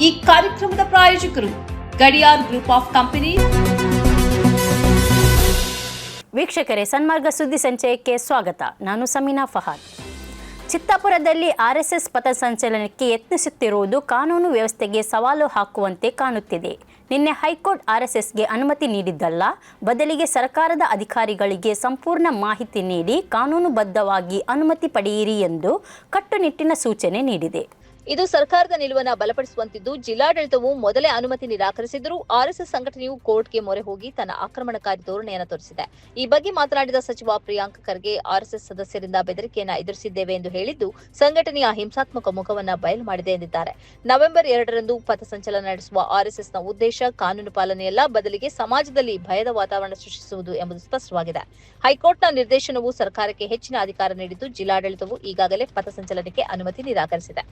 ಈ ಕಾರ್ಯಕ್ರಮದ ಪ್ರಾಯೋಜಕರು ಗಡಿಯಾರ್ ಗ್ರೂಪ್ ಆಫ್ ಕಂಪನಿ. ವೀಕ್ಷಕರೇ, ಸನ್ಮಾರ್ಗ ಸುದ್ದಿ ಸಂಚಯಕ್ಕೆ ಸ್ವಾಗತ. ನಾನು ಸಮೀನಾ ಫಹಾದ್. ಚಿತ್ತಾಪುರದಲ್ಲಿ ಆರ್ಎಸ್ಎಸ್ ಪಥಸಂಚಲನಕ್ಕೆ ಯತ್ನಿಸುತ್ತಿರುವುದು ಕಾನೂನು ವ್ಯವಸ್ಥೆಗೆ ಸವಾಲು ಹಾಕುವಂತೆ ಕಾಣುತ್ತಿದೆ. ನಿನ್ನೆ ಹೈಕೋರ್ಟ್ ಆರ್ಎಸ್ಎಸ್ಗೆ ಅನುಮತಿ ನೀಡಿದ್ದಲ್ಲ. ಬದಲಿಗೆ ಸರ್ಕಾರದ ಅಧಿಕಾರಿಗಳಿಗೆ ಸಂಪೂರ್ಣ ಮಾಹಿತಿ ನೀಡಿ ಕಾನೂನುಬದ್ಧವಾಗಿ ಅನುಮತಿ ಪಡೆಯಿರಿ ಎಂದು ಕಟ್ಟುನಿಟ್ಟಿನ ಸೂಚನೆ ನೀಡಿದೆ. ಇದು ಸರ್ಕಾರದ ನಿಲುವನ್ನ ಬಲಪಡಿಸುವಂತಿದ್ದು ಜಿಲ್ಲಾಡಳಿತವು ಮೊದಲೇ ಅನುಮತಿ ನಿರಾಕರಿಸಿದರೂ ಆರ್ಎಸ್ಎಸ್ ಸಂಘಟನೆಯು ಕೋರ್ಟ್ಗೆ ಮೊರೆ ಹೋಗಿ ತನ್ನ ಆಕ್ರಮಣಕಾರಿ ಧೋರಣೆಯನ್ನು ತೋರಿಸಿದೆ. ಈ ಬಗ್ಗೆ ಮಾತನಾಡಿದ ಸಚಿವ ಪ್ರಿಯಾಂಕ್ ಖರ್ಗೆ, ಆರ್ಎಸ್ಎಸ್ ಸದಸ್ಯರಿಂದ ಬೆದರಿಕೆಯನ್ನು ಎದುರಿಸಿದ್ದೇವೆ ಎಂದು ಹೇಳಿದ್ದು ಸಂಘಟನೆಯ ಹಿಂಸಾತ್ಮಕ ಮುಖವನ್ನು ಬಯಲು ಮಾಡಿದೆ ಎಂದಿದ್ದಾರೆ. ನವೆಂಬರ್ ಎರಡರಂದು ಪಥಸಂಚಲನ ನಡೆಸುವ ಆರ್ಎಸ್ಎಸ್ನ ಉದ್ದೇಶ ಕಾನೂನು ಪಾಲನೆಯಲ್ಲ, ಬದಲಿಗೆ ಸಮಾಜದಲ್ಲಿ ಭಯದ ವಾತಾವರಣ ಸೃಷ್ಟಿಸುವುದು ಎಂಬುದು ಸ್ಪಷ್ಟವಾಗಿದೆ. ಹೈಕೋರ್ಟ್ನ ನಿರ್ದೇಶನವು ಸರ್ಕಾರಕ್ಕೆ ಹೆಚ್ಚಿನ ಅಧಿಕಾರ ನೀಡಿದ್ದು ಜಿಲ್ಲಾಡಳಿತವು ಈಗಾಗಲೇ ಪಥಸಂಚಲನಕ್ಕೆ ಅನುಮತಿ ನಿರಾಕರಿಸಿದೆ.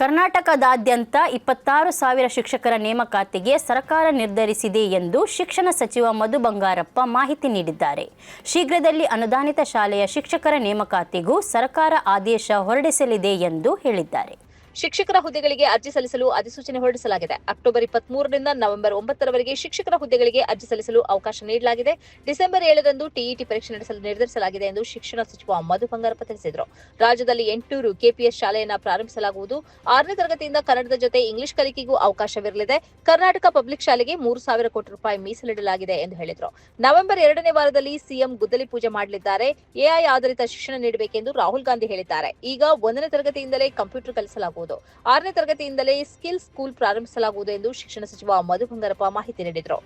ಕರ್ನಾಟಕದಾದ್ಯಂತ ಇಪ್ಪತ್ತಾರು ಸಾವಿರ ಶಿಕ್ಷಕರ ನೇಮಕಾತಿಗೆ ಸರ್ಕಾರ ನಿರ್ಧರಿಸಿದೆ ಎಂದು ಶಿಕ್ಷಣ ಸಚಿವ ಮಧು ಬಂಗಾರಪ್ಪ ಮಾಹಿತಿ ನೀಡಿದ್ದಾರೆ. ಶೀಘ್ರದಲ್ಲಿ ಅನುದಾನಿತ ಶಾಲೆಯ ಶಿಕ್ಷಕರ ನೇಮಕಾತಿಗೂ ಸರ್ಕಾರ ಆದೇಶ ಹೊರಡಿಸಲಿದೆ ಎಂದು ಹೇಳಿದ್ದಾರೆ. ಶಿಕ್ಷಕರ ಹುದ್ದೆಗಳಿಗೆ ಅರ್ಜಿ ಸಲ್ಲಿಸಲು ಅಧಿಸೂಚನೆ ಹೊರಡಿಸಲಾಗಿದೆ. ಅಕ್ಟೋಬರ್ ಇಪ್ಪತ್ತ್ ಮೂರರಿಂದ ನವೆಂಬರ್ ಒಂಬತ್ತರವರೆಗೆ ಶಿಕ್ಷಕರ ಹುದ್ದೆಗಳಿಗೆ ಅರ್ಜಿ ಸಲ್ಲಿಸಲು ಅವಕಾಶ ನೀಡಲಾಗಿದೆ. ಡಿಸೆಂಬರ್ ಏಳರಂದು ಟಿಇಟಿ ಪರೀಕ್ಷೆ ನಡೆಸಲು ನಿರ್ಧರಿಸಲಾಗಿದೆ ಎಂದು ಶಿಕ್ಷಣ ಸಚಿವ ಮಧು ಬಂಗಾರಪ್ಪ ತಿಳಿಸಿದರು. ರಾಜ್ಯದಲ್ಲಿ ಎಂಟೂರು ಕೆಪಿಎಸ್ ಶಾಲೆಯನ್ನು ಪ್ರಾರಂಭಿಸಲಾಗುವುದು. ಆರನೇ ತರಗತಿಯಿಂದ ಕನ್ನಡದ ಜೊತೆ ಇಂಗ್ಲಿಷ್ ಕಲಿಕೆಗೂ ಅವಕಾಶವಿರಲಿದೆ. ಕರ್ನಾಟಕ ಪಬ್ಲಿಕ್ ಶಾಲೆಗೆ ಮೂರು ಸಾವಿರ ಕೋಟಿ ರೂಪಾಯಿ ಮೀಸಲಿಡಲಾಗಿದೆ ಎಂದು ಹೇಳಿದರು. ನವೆಂಬರ್ ಎರಡನೇ ವಾರದಲ್ಲಿ ಸಿಎಂ ಗುದ್ದಲಿ ಪೂಜೆ ಮಾಡಲಿದ್ದಾರೆ. ಎಐ ಆಧಾರಿತ ಶಿಕ್ಷಣ ನೀಡಬೇಕೆಂದು ರಾಹುಲ್ ಗಾಂಧಿ ಹೇಳಿದ್ದಾರೆ. ಈಗ ಒಂದನೇ ತರಗತಿಯಿಂದಲೇ ಕಂಪ್ಯೂಟರ್ ಕಲಿಸಲಾಗುವುದು. ಆರನೇ ತರಗತಿಯಿಂದಲೇ ಸ್ಕಿಲ್ ಸ್ಕೂಲ್ ಪ್ರಾರಂಭಿಸಲಾಗುವುದು ಎಂದು ಶಿಕ್ಷಣ ಸಚಿವ ಮಧು ಬಂಗಾರಪ್ಪ ಮಾಹಿತಿ ನೀಡಿದರು.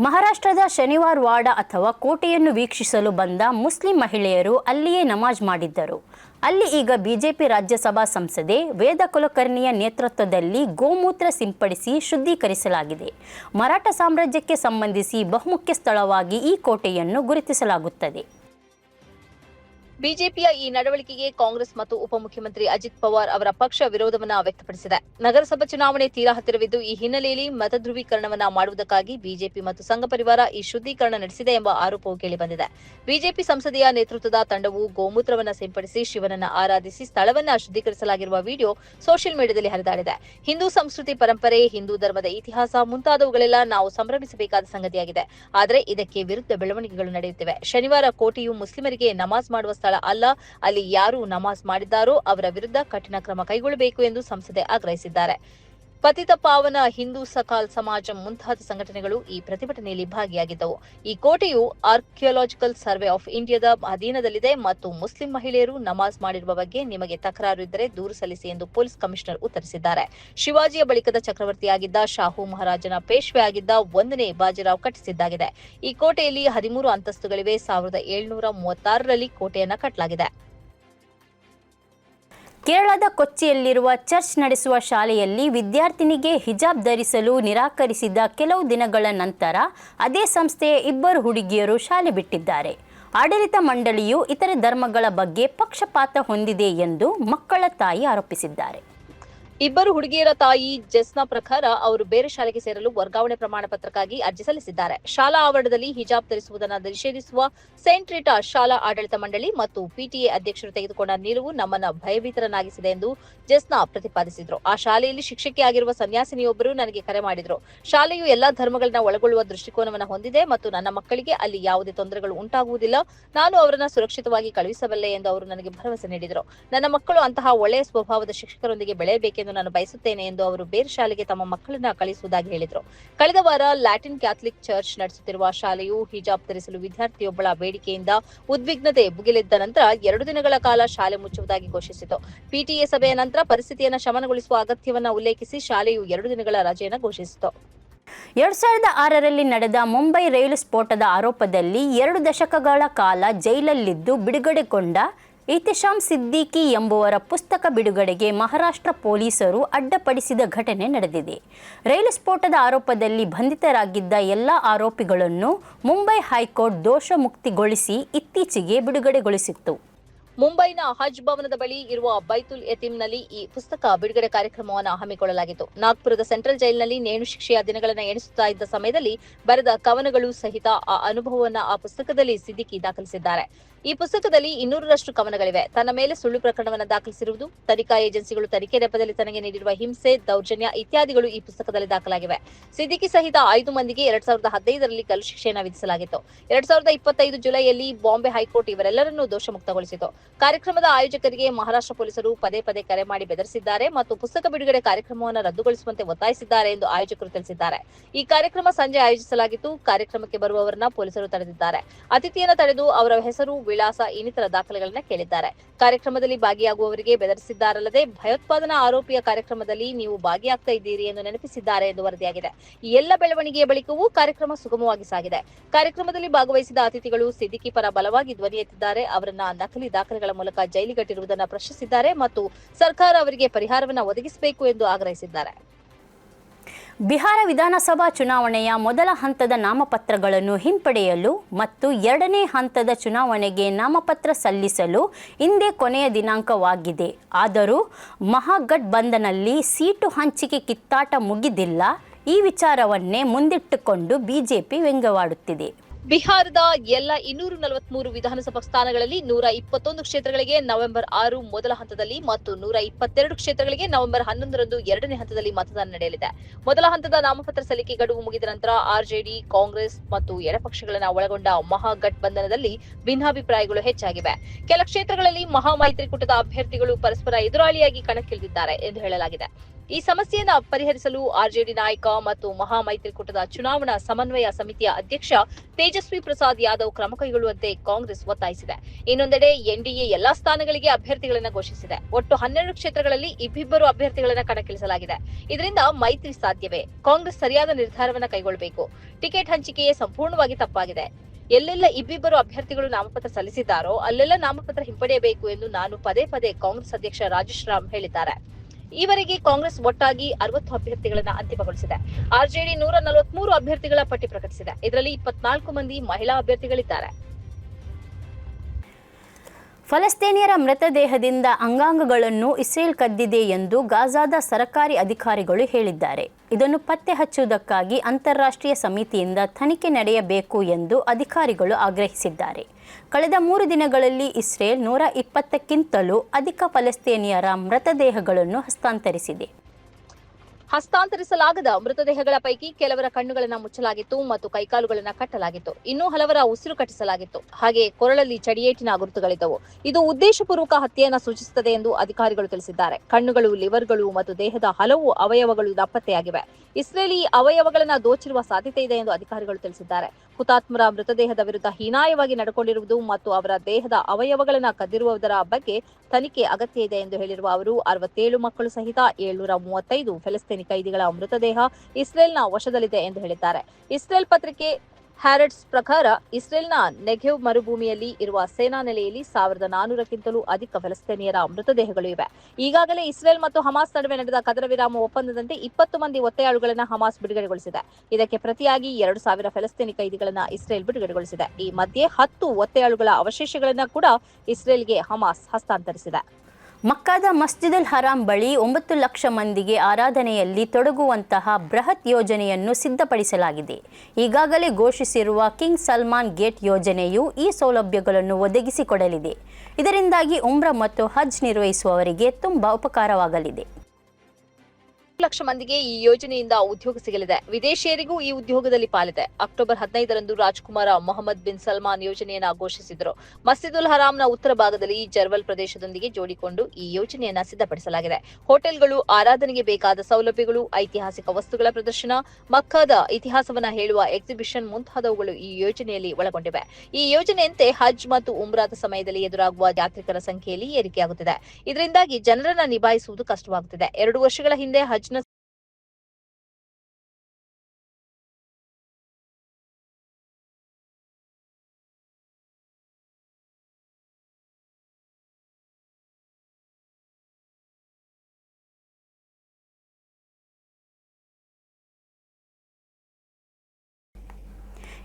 ಮಹಾರಾಷ್ಟ್ರದ ಶನಿವಾರ ವಾಡ ಅಥವಾ ಕೋಟೆಯನ್ನು ವೀಕ್ಷಿಸಲು ಬಂದ ಮುಸ್ಲಿಂ ಮಹಿಳೆಯರು ಅಲ್ಲಿಯೇ ನಮಾಜ್ ಮಾಡಿದ್ದರು. ಅಲ್ಲಿ ಈಗ ಬಿಜೆಪಿ ರಾಜ್ಯಸಭಾ ಸಂಸದೆ ವೇದ ಕುಲಕರ್ಣಿಯ ನೇತೃತ್ವದಲ್ಲಿ ಗೋಮೂತ್ರ ಸಿಂಪಡಿಸಿ ಶುದ್ಧೀಕರಿಸಲಾಗಿದೆ. ಮರಾಠ ಸಾಮ್ರಾಜ್ಯಕ್ಕೆ ಸಂಬಂಧಿಸಿ ಬಹುಮುಖ್ಯ ಸ್ಥಳವಾಗಿ ಈ ಕೋಟೆಯನ್ನು ಗುರುತಿಸಲಾಗುತ್ತದೆ. ಬಿಜೆಪಿಯ ಈ ನಡವಳಿಕೆಗೆ ಕಾಂಗ್ರೆಸ್ ಮತ್ತು ಉಪಮುಖ್ಯಮಂತ್ರಿ ಅಜಿತ್ ಪವಾರ್ ಅವರ ಪಕ್ಷ ವಿರೋಧವನ್ನ ವ್ಯಕ್ತಪಡಿಸಿದೆ. ನಗರಸಭಾ ಚುನಾವಣೆ ತೀರಾ ಹತ್ತಿರವಿದ್ದು, ಈ ಹಿನ್ನೆಲೆಯಲ್ಲಿ ಮತ ಧ್ರುವೀಕರಣವನ್ನ ಮಾಡುವುದಕ್ಕಾಗಿ ಬಿಜೆಪಿ ಮತ್ತು ಸಂಘ ಪರಿವಾರ ಈ ಶುದ್ಧೀಕರಣ ನಡೆಸಿದೆ ಎಂಬ ಆರೋಪವು ಕೇಳಿಬಂದಿದೆ. ಬಿಜೆಪಿ ಸಂಸದೀಯ ನೇತೃತ್ವದ ತಂಡವು ಗೋಮೂತ್ರವನ್ನ ಸಿಂಪಡಿಸಿ ಶಿವನನ್ನ ಆರಾಧಿಸಿ ಸ್ಥಳವನ್ನ ಶುದ್ಧೀಕರಿಸಲಾಗಿರುವ ವಿಡಿಯೋ ಸೋಷಿಯಲ್ ಮೀಡಿಯಾದಲ್ಲಿ ಹರಿದಾಡಿದೆ. ಹಿಂದೂ ಸಂಸ್ಕೃತಿ ಪರಂಪರೆ, ಹಿಂದೂ ಧರ್ಮದ ಇತಿಹಾಸ ಮುಂತಾದವುಗಳೆಲ್ಲ ನಾವು ಸಂಭ್ರಮಿಸಬೇಕಾದ ಸಂಗತಿಯಾಗಿದೆ. ಆದರೆ ಇದಕ್ಕೆ ವಿರುದ್ಧ ಬೆಳವಣಿಗೆಗಳು ನಡೆಯುತ್ತಿವೆ. ಶನಿವಾರ ಕೋಟೆಯು ಮುಸ್ಲಿಮರಿಗೆ ನಮಾಜ್ ಮಾಡುವ ಸ್ಥಳ ಅಲ್ಲ. ಅಲ್ಲಿ ಯಾರು ನಮಾಜ್ ಮಾಡಿದ್ದಾರೋ ಅವರ ವಿರುದ್ಧ ಕಠಿಣ ಕ್ರಮ ಕೈಗೊಳ್ಳಬೇಕು ಎಂದು ಸಂಸದೆ ಆಗ್ರಹಿಸಿದ್ದಾರೆ. ಪತಿತ ಪಾವನ ಹಿಂದೂ ಸಕಾಲ್ ಸಮಾಜ ಮುಂತಾದ ಸಂಘಟನೆಗಳು ಈ ಪ್ರತಿಭಟನೆಯಲ್ಲಿ ಭಾಗಿಯಾಗಿದ್ದವು. ಈ ಕೋಟೆಯು ಆರ್ಕಿಯೋಲಾಜಿಕಲ್ ಸರ್ವೆ ಆಫ್ ಇಂಡಿಯಾದ ಅಧೀನದಲ್ಲಿದೆ ಮತ್ತು ಮುಸ್ಲಿಂ ಮಹಿಳೆಯರು ನಮಾಜ್ ಮಾಡಿರುವ ಬಗ್ಗೆ ನಿಮಗೆ ತಕರಾರು ಇದ್ದರೆ ದೂರು ಸಲ್ಲಿಸಿ ಎಂದು ಪೊಲೀಸ್ ಕಮಿಷನರ್ ಉತ್ತರಿಸಿದ್ದಾರೆ. ಶಿವಾಜಿಯ ಬಳಿಕದ ಚಕ್ರವರ್ತಿಯಾಗಿದ್ದ ಶಾಹು ಮಹಾರಾಜನ ಪೇಶ್ವೆ ಆಗಿದ್ದ ಒಂದನೇ ಬಾಜಿರಾವ್ ಕಟ್ಟಿಸಿದ್ದಾಗಿದೆ. ಈ ಕೋಟೆಯಲ್ಲಿ ಹದಿಮೂರು ಅಂತಸ್ತುಗಳಿವೆ. ಸಾವಿರದ ಏಳುನೂರ ಮೂವತ್ತಾರರಲ್ಲಿ ಕೋಟೆಯನ್ನು ಕಟ್ಟಲಾಗಿದೆ ಕೇರಳದ ಕೊಚ್ಚಿಯಲ್ಲಿರುವ ಚರ್ಚ್ ನಡೆಸುವ ಶಾಲೆಯಲ್ಲಿ ವಿದ್ಯಾರ್ಥಿನಿಗೆ ಹಿಜಾಬ್ ಧರಿಸಲು ನಿರಾಕರಿಸಿದ ಕೆಲವು ದಿನಗಳ ನಂತರ ಅದೇ ಸಂಸ್ಥೆಯ ಇಬ್ಬರು ಹುಡುಗಿಯರು ಶಾಲೆ ಬಿಟ್ಟಿದ್ದಾರೆ. ಆಡಳಿತ ಮಂಡಳಿಯು ಇತರೆ ಧರ್ಮಗಳ ಬಗ್ಗೆ ಪಕ್ಷಪಾತ ಹೊಂದಿದೆ ಎಂದು ಮಕ್ಕಳ ತಾಯಿ ಆರೋಪಿಸಿದ್ದಾರೆ. ಇಬ್ಬರು ಹುಡುಗಿಯರ ತಾಯಿ ಜೆಸ್ನ ಪ್ರಕಾರ ಅವರು ಬೇರೆ ಶಾಲೆಗೆ ಸೇರಲು ವರ್ಗಾವಣೆ ಪ್ರಮಾಣ ಪತ್ರಕ್ಕಾಗಿ ಅರ್ಜಿ ಸಲ್ಲಿಸಿದ್ದಾರೆ. ಶಾಲಾ ಆವರಣದಲ್ಲಿ ಹಿಜಾಬ್ ಧರಿಸುವುದನ್ನು ನಿಷೇಧಿಸುವ ಸೇಂಟ್ ರಿಟಾ ಶಾಲಾ ಆಡಳಿತ ಮಂಡಳಿ ಮತ್ತು ಪಿಟಿಎ ಅಧ್ಯಕ್ಷರು ತೆಗೆದುಕೊಂಡ ನಿಲುವು ನಮ್ಮನ್ನ ಭಯಭೀತರನ್ನಾಗಿಸಿದೆ ಎಂದು ಜೆಸ್ನಾ ಪ್ರತಿಪಾದಿಸಿದ್ರು. ಆ ಶಾಲೆಯಲ್ಲಿ ಶಿಕ್ಷಕಿಯಾಗಿರುವ ಸನ್ಯಾಸಿನಿಯೊಬ್ಬರು ನನಗೆ ಕರೆ ಮಾಡಿದ್ರು. ಶಾಲೆಯು ಎಲ್ಲಾ ಧರ್ಮಗಳನ್ನ ಒಳಗೊಳ್ಳುವ ದೃಷ್ಟಿಕೋನವನ್ನು ಹೊಂದಿದೆ ಮತ್ತು ನನ್ನ ಮಕ್ಕಳಿಗೆ ಅಲ್ಲಿ ಯಾವುದೇ ತೊಂದರೆಗಳು ಉಂಟಾಗುವುದಿಲ್ಲ. ನಾನು ಅವರನ್ನ ಸುರಕ್ಷಿತವಾಗಿ ಕಳುಹಿಸಬಲ್ಲೆ ಎಂದು ಅವರು ನನಗೆ ಭರವಸೆ ನೀಡಿದರು. ನನ್ನ ಮಕ್ಕಳು ಅಂತಹ ಒಳ್ಳೆಯ ಸ್ವಭಾವದ ಶಿಕ್ಷಕರೊಂದಿಗೆ ಬೆಳೆಯಬೇಕೆಂದು ನಾನು ಬಯಸುತ್ತೇನೆ ಎಂದು ಅವರು ಬೇರೆ ಶಾಲೆಗೆ ತಮ್ಮ ಮಕ್ಕಳನ್ನ ಕಳಿಸುವುದಾಗಿ ಹೇಳಿದರು. ಕಳೆದ ವಾರ ಲ್ಯಾಟಿನ್ ಕ್ಯಾಥಲಿಕ್ ಚರ್ಚ್ ನಡೆಸುತ್ತಿರುವ ಶಾಲೆಯು ಹಿಜಾಬ್ ಧರಿಸಲು ವಿದ್ಯಾರ್ಥಿಯೊಬ್ಬಳ ಬೇಡಿಕೆಯಿಂದ ಉದ್ವಿಗ್ನತೆ ಭುಗಿಲೆದ್ದ ನಂತರ ಎರಡು ದಿನಗಳ ಕಾಲ ಶಾಲೆ ಮುಚ್ಚುವುದಾಗಿ ಘೋಷಿಸಿತು. ಪಿಟಿಎ ಸಭೆಯ ನಂತರ ಪರಿಸ್ಥಿತಿಯನ್ನು ಶಮನಗೊಳಿಸುವ ಅಗತ್ಯವನ್ನ ಉಲ್ಲೇಖಿಸಿ ಶಾಲೆಯು ಎರಡು ದಿನಗಳ ರಜೆಯನ್ನು ಘೋಷಿಸಿತು. ಎರಡ್ ಸಾವಿರದ ಆರರಲ್ಲಿ ನಡೆದ ಮುಂಬೈ ರೈಲು ಸ್ಫೋಟದ ಆರೋಪದಲ್ಲಿ ಎರಡು ದಶಕಗಳ ಕಾಲ ಜೈಲಲ್ಲಿದ್ದು ಬಿಡುಗಡೆಗೊಂಡ ಇತಿಶಾಮ್ ಸಿದ್ದಿಕಿ ಎಂಬುವರ ಪುಸ್ತಕ ಬಿಡುಗಡೆಗೆ ಮಹಾರಾಷ್ಟ್ರ ಪೊಲೀಸರು ಅಡ್ಡಪಡಿಸಿದ ಘಟನೆ ನಡೆದಿದೆ. ರೈಲು ಸ್ಫೋಟದ ಆರೋಪದಲ್ಲಿ ಬಂಧಿತರಾಗಿದ್ದ ಎಲ್ಲ ಆರೋಪಿಗಳನ್ನು ಮುಂಬೈ ಹೈಕೋರ್ಟ್ ದೋಷ ಮುಕ್ತಿಗೊಳಿಸಿ ಇತ್ತೀಚೆಗೆ ಬಿಡುಗಡೆಗೊಳಿಸಿತ್ತು. ಮುಂಬೈನ ಹಜ್ ಭವನದ ಬಳಿ ಇರುವ ಬೈತುಲ್ ಎತಿಮ್ನಲ್ಲಿ ಈ ಪುಸ್ತಕ ಬಿಡುಗಡೆ ಕಾರ್ಯಕ್ರಮವನ್ನು ಹಮ್ಮಿಕೊಳ್ಳಲಾಗಿತ್ತು. ನಾಗ್ಪುರದ ಸೆಂಟ್ರಲ್ ಜೈಲಿನಲ್ಲಿ ನೇಣು ಶಿಕ್ಷೆಯ ದಿನಗಳನ್ನು ಎಣಿಸುತ್ತಾ ಇದ್ದ ಸಮಯದಲ್ಲಿ ಬರೆದ ಕವನಗಳು ಸಹಿತ ಆ ಅನುಭವವನ್ನ ಆ ಪುಸ್ತಕದಲ್ಲಿ ಸಿದ್ದಿಕಿ ದಾಖಲಿಸಿದ್ದಾರೆ. ಈ ಪುಸ್ತಕದಲ್ಲಿ ಇನ್ನೂರರಷ್ಟು ಕವನಗಳಿವೆ. ತನ್ನ ಮೇಲೆ ಸುಳ್ಳು ಪ್ರಕರಣವನ್ನು ದಾಖಲಿಸಿರುವುದು, ತನಿಖಾ ಏಜೆನ್ಸಿಗಳು ತನಿಖೆ ನೆಪದಲ್ಲಿ ತನಗೆ ನೀಡಿರುವ ಹಿಂಸೆ, ದೌರ್ಜನ್ಯ ಇತ್ಯಾದಿಗಳು ಈ ಪುಸ್ತಕದಲ್ಲಿ ದಾಖಲಾಗಿವೆ. ಸಿದ್ದಿಕಿ ಸಹಿತ ಐದು ಮಂದಿಗೆ ಎರಡ್ ಸಾವಿರದ ಹದಿನೈದರಲ್ಲಿ ಗಲ್ಲು ಶಿಕ್ಷೆಯನ್ನು ವಿಧಿಸಲಾಗಿತ್ತು. ಎರಡ್ ಸಾವಿರದ ಇಪ್ಪತ್ತೈದು ಜುಲೈಯಲ್ಲಿ ಬಾಂಬೆ ಹೈಕೋರ್ಟ್ ಇವರೆಲ್ಲರನ್ನೂ ದೋಷಮುಕ್ತಗೊಳಿಸಿತು. ಕಾರ್ಯಕ್ರಮದ ಆಯೋಜಕರಿಗೆ ಮಹಾರಾಷ್ಟ್ರ ಪೊಲೀಸರು ಪದೇ ಪದೇ ಕರೆ ಮಾಡಿ ಬೆದರಿಸಿದ್ದಾರೆ ಮತ್ತು ಪುಸ್ತಕ ಬಿಡುಗಡೆ ಕಾರ್ಯಕ್ರಮವನ್ನು ರದ್ದುಗೊಳಿಸುವಂತೆ ಒತ್ತಾಯಿಸಿದ್ದಾರೆ ಎಂದು ಆಯೋಜಕರು ತಿಳಿಸಿದ್ದಾರೆ. ಈ ಕಾರ್ಯಕ್ರಮ ಸಂಜೆ ಆಯೋಜಿಸಲಾಗಿತ್ತು. ಕಾರ್ಯಕ್ರಮಕ್ಕೆ ಬರುವವರನ್ನ ಪೊಲೀಸರು ತಡೆದಿದ್ದಾರೆ. ಅತಿಥಿಯನ್ನು ತಡೆದು ಅವರ ಹೆಸರು, ವಿಳಾಸ, ಇನ್ನಿತರ ದಾಖಲೆಗಳನ್ನ ಕೇಳಿದ್ದಾರೆ. ಕಾರ್ಯಕ್ರಮದಲ್ಲಿ ಭಾಗಿಯಾಗುವವರಿಗೆ ಬೆದರಿಸಿದ್ದಾರಲ್ಲದೆ ಭಯೋತ್ಪಾದನಾ ಆರೋಪಿಯ ಕಾರ್ಯಕ್ರಮದಲ್ಲಿ ನೀವು ಭಾಗಿಯಾಗ್ತಾ ಇದ್ದೀರಿ ಎಂದು ನೆನಪಿಸಿದ್ದಾರೆ ಎಂದು ವರದಿಯಾಗಿದೆ. ಈ ಎಲ್ಲ ಬೆಳವಣಿಗೆಯ ಬಳಿಕವೂ ಕಾರ್ಯಕ್ರಮ ಸುಗಮವಾಗಿ ಸಾಗಿದೆ. ಕಾರ್ಯಕ್ರಮದಲ್ಲಿ ಭಾಗವಹಿಸಿದ ಅತಿಥಿಗಳು ಸಿದ್ದಿಕಿ ಪರ ಬಲವಾಗಿ ಧ್ವನಿ ಎತ್ತಿದ್ದಾರೆ. ಅವರನ್ನ ನಕಲಿ ದಾಖಲೆಗಳ ಮೂಲಕ ಜೈಲಿಗಟ್ಟಿರುವುದನ್ನು ಪ್ರಶ್ನಿಸಿದ್ದಾರೆ ಮತ್ತು ಸರ್ಕಾರ ಅವರಿಗೆ ಪರಿಹಾರವನ್ನು ಒದಗಿಸಬೇಕು ಎಂದು ಆಗ್ರಹಿಸಿದ್ದಾರೆ. ಬಿಹಾರ ವಿಧಾನಸಭಾ ಚುನಾವಣೆಯ ಮೊದಲ ಹಂತದ ನಾಮಪತ್ರಗಳನ್ನು ಹಿಂಪಡೆಯಲು ಮತ್ತು ಎರಡನೇ ಹಂತದ ಚುನಾವಣೆಗೆ ನಾಮಪತ್ರ ಸಲ್ಲಿಸಲು ಇಂದೇ ಕೊನೆಯ ದಿನಾಂಕವಾಗಿದೆ. ಆದರೂ ಮಹಾಗಠಬಂಧನಲ್ಲಿ ಸೀಟು ಹಂಚಿಕೆ ಕಿತ್ತಾಟ ಮುಗಿದಿಲ್ಲ. ಈ ವಿಚಾರವನ್ನೇ ಮುಂದಿಟ್ಟುಕೊಂಡು ಬಿಜೆಪಿ ವ್ಯಂಗ್ಯವಾಡುತ್ತಿದೆ. ಬಿಹಾರದ ಎಲ್ಲ ಇನ್ನೂರ ನಲವತ್ಮೂರು ವಿಧಾನಸಭಾ ಸ್ಥಾನಗಳಲ್ಲಿ ನೂರ ಇಪ್ಪತ್ತೊಂದು ಕ್ಷೇತ್ರಗಳಿಗೆ ನವೆಂಬರ್ ಆರು ಮೊದಲ ಹಂತದಲ್ಲಿ ಮತ್ತು ನೂರ ಇಪ್ಪತ್ತೆರಡು ಕ್ಷೇತ್ರಗಳಿಗೆ ನವೆಂಬರ್ ಹನ್ನೊಂದರಂದು ಎರಡನೇ ಹಂತದಲ್ಲಿ ಮತದಾನ ನಡೆಯಲಿದೆ. ಮೊದಲ ಹಂತದ ನಾಮಪತ್ರ ಸಲ್ಲಿಕೆ ಗಡುವು ಮುಗಿದ ನಂತರ ಆರ್ಜೆಡಿ ಕಾಂಗ್ರೆಸ್ ಮತ್ತು ಎಡಪಕ್ಷಗಳನ್ನು ಒಳಗೊಂಡ ಮಹಾಗಠಬಂಧನದಲ್ಲಿ ಭಿನ್ನಾಭಿಪ್ರಾಯಗಳು ಹೆಚ್ಚಾಗಿವೆ. ಕೆಲ ಕ್ಷೇತ್ರಗಳಲ್ಲಿ ಮಹಾಮೈತ್ರಿಕೂಟದ ಅಭ್ಯರ್ಥಿಗಳು ಪರಸ್ಪರ ಎದುರಾಳಿಯಾಗಿ ಕಣಕ್ಕಿಳಿದಿದ್ದಾರೆ ಎಂದು ಹೇಳಲಾಗಿದೆ. ಈ ಸಮಸ್ಯೆಯನ್ನು ಪರಿಹರಿಸಲು ಆರ್ಜೆಡಿ ನಾಯಕ ಮತ್ತು ಮಹಾಮೈತ್ರಿಕೂಟದ ಚುನಾವಣಾ ಸಮನ್ವಯ ಸಮಿತಿಯ ಅಧ್ಯಕ್ಷ ತೇಜಸ್ವಿ ಪ್ರಸಾದ್ ಯಾದವ್ ಕ್ರಮ ಕೈಗೊಳ್ಳುವಂತೆ ಕಾಂಗ್ರೆಸ್ ಒತ್ತಾಯಿಸಿದೆ. ಇನ್ನೊಂದೆಡೆ ಎನ್ಡಿಎ ಎಲ್ಲಾ ಸ್ಥಾನಗಳಿಗೆ ಅಭ್ಯರ್ಥಿಗಳನ್ನು ಘೋಷಿಸಿದೆ. ಒಟ್ಟು ಹನ್ನೆರಡು ಕ್ಷೇತ್ರಗಳಲ್ಲಿ ಇಬ್ಬಿಬ್ಬರು ಅಭ್ಯರ್ಥಿಗಳನ್ನು ಕಣಕ್ಕಿಳಿಸಲಾಗಿದೆ. ಇದರಿಂದ ಮೈತ್ರಿ ಸಾಧ್ಯವೇ? ಕಾಂಗ್ರೆಸ್ ಸರಿಯಾದ ನಿರ್ಧಾರವನ್ನು ಕೈಗೊಳ್ಳಬೇಕು ಟಿಕೆಟ್ ಹಂಚಿಕೆಯೇ ಸಂಪೂರ್ಣವಾಗಿ ತಪ್ಪಾಗಿದೆ. ಎಲ್ಲೆಲ್ಲ ಇಬ್ಬಿಬ್ಬರು ಅಭ್ಯರ್ಥಿಗಳು ನಾಮಪತ್ರ ಸಲ್ಲಿಸಿದ್ದಾರೋ ಅಲ್ಲೆಲ್ಲ ನಾಮಪತ್ರ ಹಿಂಪಡೆಯಬೇಕು ಎಂದು ನಾನು ಪದೇ ಪದೇ ಕಾಂಗ್ರೆಸ್ ಅಧ್ಯಕ್ಷ ರಾಜೇಶ್ ರಾಮ್ ಹೇಳಿದ್ದಾರೆ. ಈವರೆಗೆ ಕಾಂಗ್ರೆಸ್ ಒಟ್ಟಾಗಿ ಅರವತ್ತು ಅಭ್ಯರ್ಥಿಗಳನ್ನ ಅಂತಿಮಗೊಳಿಸಿದೆ. ಆರ್ಜೆಡಿ ನೂರ ನಲವತ್ಮೂರು ಅಭ್ಯರ್ಥಿಗಳ ಪಟ್ಟಿ ಪ್ರಕಟಿಸಿದೆ. ಇದರಲ್ಲಿ ಇಪ್ಪತ್ನಾಲ್ಕು ಮಂದಿ ಮಹಿಳಾ ಅಭ್ಯರ್ಥಿಗಳಿದ್ದಾರೆ. ಫಲಸ್ತೀನಿಯರ ಮೃತದೇಹದಿಂದ ಅಂಗಾಂಗಗಳನ್ನು ಇಸ್ರೇಲ್ ಕದ್ದಿದೆ ಎಂದು ಗಾಜಾದ ಸರಕಾರಿ ಅಧಿಕಾರಿಗಳು ಹೇಳಿದ್ದಾರೆ. ಇದನ್ನು ಪತ್ತೆ ಹಚ್ಚುವುದಕ್ಕಾಗಿ ಅಂತಾರಾಷ್ಟ್ರೀಯ ಸಮಿತಿಯಿಂದ ತನಿಖೆ ನಡೆಯಬೇಕು ಎಂದು ಅಧಿಕಾರಿಗಳು ಆಗ್ರಹಿಸಿದ್ದಾರೆ. ಕಳೆದ ಮೂರು ದಿನಗಳಲ್ಲಿ ಇಸ್ರೇಲ್ ನೂರ ಇಪ್ಪತ್ತಕ್ಕಿಂತಲೂ ಅಧಿಕ ಫಲಸ್ತೀನಿಯರ ಮೃತದೇಹಗಳನ್ನು ಹಸ್ತಾಂತರಿಸಿದೆ. ಹಸ್ತಾಂತರಿಸಲಾಗದ ಮೃತದೇಹಗಳ ಪೈಕಿ ಕೆಲವರ ಕಣ್ಣುಗಳನ್ನು ಮುಚ್ಚಲಾಗಿತ್ತು ಮತ್ತು ಕೈಕಾಲುಗಳನ್ನು ಕಟ್ಟಲಾಗಿತ್ತು. ಇನ್ನೂ ಹಲವರ ಉಸಿರು ಕಟ್ಟಿಸಲಾಗಿತ್ತು. ಹಾಗೆ ಕೊರಳಲ್ಲಿ ಚಡಿಯೇಟಿನ ಗುರುತುಗಳಿದ್ದವು. ಇದು ಉದ್ದೇಶಪೂರ್ವಕ ಹತ್ಯೆಯನ್ನು ಸೂಚಿಸುತ್ತದೆ ಎಂದು ಅಧಿಕಾರಿಗಳು ತಿಳಿಸಿದ್ದಾರೆ. ಕಣ್ಣುಗಳು, ಲಿವರ್ಗಳು ಮತ್ತು ದೇಹದ ಹಲವು ಅವಯವಗಳು ನಾಪತ್ತೆಯಾಗಿವೆ ಇಸ್ರೇಲಿ ಅವಯವಗಳನ್ನ ದೋಚಿರುವ ಸಾಧ್ಯತೆ ಇದೆ ಎಂದು ಅಧಿಕಾರಿಗಳು ತಿಳಿಸಿದ್ದಾರೆ. ಹುತಾತ್ಮರ ಮೃತದೇಹದ ವಿರುದ್ಧ ಹೀನಾಯವಾಗಿ ನಡ್ಕೊಂಡಿರುವುದು ಮತ್ತು ಅವರ ದೇಹದ ಅವಯವಗಳನ್ನ ಕದ್ದಿರುವುದರ ಬಗ್ಗೆ ತನಿಖೆ ಅಗತ್ಯ ಇದೆ ಎಂದು ಹೇಳಿರುವ ಅವರು, ಅರವತ್ತೇಳು ಮಕ್ಕಳು ಸಹಿತ ಏಳ್ನೂರ ಮೂವತ್ತೈದು ಫೆಲಸ್ತೀನಿ ಕೈದಿಗಳ ಮೃತದೇಹ ಇಸ್ರೇಲ್ನ ವಶದಲ್ಲಿದೆ ಎಂದು ಹೇಳಿದ್ದಾರೆ. ಇಸ್ರೇಲ್ ಪತ್ರಿಕೆ ಹ್ಯಾರಡ್ಸ್ ಪ್ರಕಾರ ಇಸ್ರೇಲ್ನ ನೆಗೆವ್ ಮರುಭೂಮಿಯಲ್ಲಿ ಇರುವ ಸೇನಾ ನೆಲೆಯಲ್ಲಿ ಸಾವಿರದ ನಾನೂರಕ್ಕಿಂತಲೂ ಅಧಿಕ ಫಲಸ್ತೀನಿಯರ ಮೃತದೇಹಗಳು ಇವೆ. ಈಗಾಗಲೇ ಇಸ್ರೇಲ್ ಮತ್ತು ಹಮಾಸ್ ನಡುವೆ ನಡೆದ ಕದರ ವಿರಾಮ ಒಪ್ಪಂದದಂತೆ ಇಪ್ಪತ್ತು ಮಂದಿ ಒತ್ತೆಯಾಳುಗಳನ್ನು ಹಮಾಸ್ ಬಿಡುಗಡೆಗೊಳಿಸಿದೆ. ಇದಕ್ಕೆ ಪ್ರತಿಯಾಗಿ ಎರಡು ಸಾವಿರ ಫಲಸ್ತೀನಿ ಕೈದಿಗಳನ್ನು ಇಸ್ರೇಲ್ ಬಿಡುಗಡೆಗೊಳಿಸಿದೆ. ಈ ಮಧ್ಯೆ ಹತ್ತು ಒತ್ತೆಯಾಳುಗಳ ಅವಶೇಷಗಳನ್ನು ಕೂಡ ಇಸ್ರೇಲ್ಗೆ ಹಮಾಸ್ ಹಸ್ತಾಂತರಿಸಿದೆ. ಮಕ್ಕಾದ ಮಸ್ಜಿದುಲ್ ಹರಾಮ್ ಬಳಿ ಒಂಬತ್ತು ಲಕ್ಷ ಮಂದಿಗೆ ಆರಾಧನೆಯಲ್ಲಿ ತೊಡಗುವಂತಹ ಬೃಹತ್ ಯೋಜನೆಯನ್ನು ಸಿದ್ಧಪಡಿಸಲಾಗಿದೆ. ಈಗಾಗಲೇ ಘೋಷಿಸಿರುವ ಕಿಂಗ್ ಸಲ್ಮಾನ್ ಗೇಟ್ ಯೋಜನೆಯು ಈ ಸೌಲಭ್ಯಗಳನ್ನು ಒದಗಿಸಿಕೊಡಲಿದೆ. ಇದರಿಂದಾಗಿ ಉಮ್ರ ಮತ್ತು ಹಜ್ ನಿರ್ವಹಿಸುವವರಿಗೆ ತುಂಬ ಉಪಕಾರವಾಗಲಿದೆ. ಲಕ್ಷ ಮಂದಿಗೆ ಈ ಯೋಜನೆಯಿಂದ ಉದ್ಯೋಗ ಸಿಗಲಿದೆ. ವಿದೇಶಿಯರಿಗೂ ಈ ಉದ್ಯೋಗದಲ್ಲಿ ಪಾಲಿದೆ. ಅಕ್ಟೋಬರ್ ಹದಿನೈದರಂದು ರಾಜ್ಕುಮಾರ ಮೊಹಮ್ಮದ್ ಬಿನ್ ಸಲ್ಮಾನ್ ಯೋಜನೆಯನ್ನ ಘೋಷಿಸಿದರು. ಮಸ್ಜಿದುಲ್ ಹರಾಮ್ನ ಉತ್ತರ ಭಾಗದಲ್ಲಿ ಜರ್ವಲ್ ಪ್ರದೇಶದೊಂದಿಗೆ ಜೋಡಿಕೊಂಡು ಈ ಯೋಜನೆಯನ್ನ ಸಿದ್ಧಪಡಿಸಲಾಗಿದೆ. ಹೋಟೆಲ್ಗಳು, ಆರಾಧನೆಗೆ ಬೇಕಾದ ಸೌಲಭ್ಯಗಳು, ಐತಿಹಾಸಿಕ ವಸ್ತುಗಳ ಪ್ರದರ್ಶನ, ಮಕ್ಕಾದ ಇತಿಹಾಸವನ್ನ ಹೇಳುವ ಎಕ್ಸಿಬಿಷನ್ ಮುಂತಾದವುಗಳು ಈ ಯೋಜನೆಯಲ್ಲಿ ಒಳಗೊಂಡಿವೆ. ಈ ಯೋಜನೆಯಂತೆ ಹಜ್ ಮತ್ತು ಉಮ್ರಾದ ಸಮಯದಲ್ಲಿ ಎದುರಾಗುವ ಯಾತ್ರಿಕರ ಸಂಖ್ಯೆಯಲ್ಲಿ ಏರಿಕೆಯಾಗುತ್ತಿದೆ. ಇದರಿಂದಾಗಿ ಜನರನ್ನ ನಿಭಾಯಿಸುವುದು ಕಷ್ಟವಾಗುತ್ತಿದೆ. ಎರಡು ವರ್ಷಗಳ ಹಿಂದೆ ಹಜ್ನ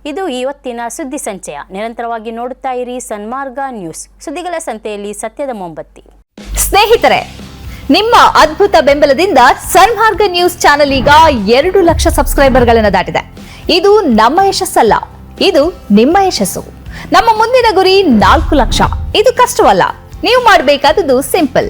ಇದು ಇವತ್ತಿನ ಸುದ್ದಿ ಸಂಚಯ. ನಿರಂತರವಾಗಿ ನೋಡುತ್ತಾ ಇರಿ ಸನ್ಮಾರ್ಗ ನ್ಯೂಸ್. ಸುದ್ದಿಗಳ ಸಂತೆಯಲ್ಲಿ ಸತ್ಯದ ಮೊಂಬತ್ತಿ. ಸ್ನೇಹಿತರೆ, ನಿಮ್ಮ ಅದ್ಭುತ ಬೆಂಬಲದಿಂದ ಸನ್ಮಾರ್ಗ ನ್ಯೂಸ್ ಚಾನೆಲ್ ಈಗ ಎರಡು ಲಕ್ಷ ಸಬ್ಸ್ಕ್ರೈಬರ್ಗಳನ್ನು ದಾಟಿದೆ. ಇದು ನಮ್ಮ ಯಶಸ್ಸಲ್ಲ, ಇದು ನಿಮ್ಮ ಯಶಸ್ಸು. ನಮ್ಮ ಮುಂದಿನ ಗುರಿ ನಾಲ್ಕು ಲಕ್ಷ. ಇದು ಕಷ್ಟವಲ್ಲ, ನೀವು ಮಾಡಬೇಕಾದದ್ದು ಸಿಂಪಲ್.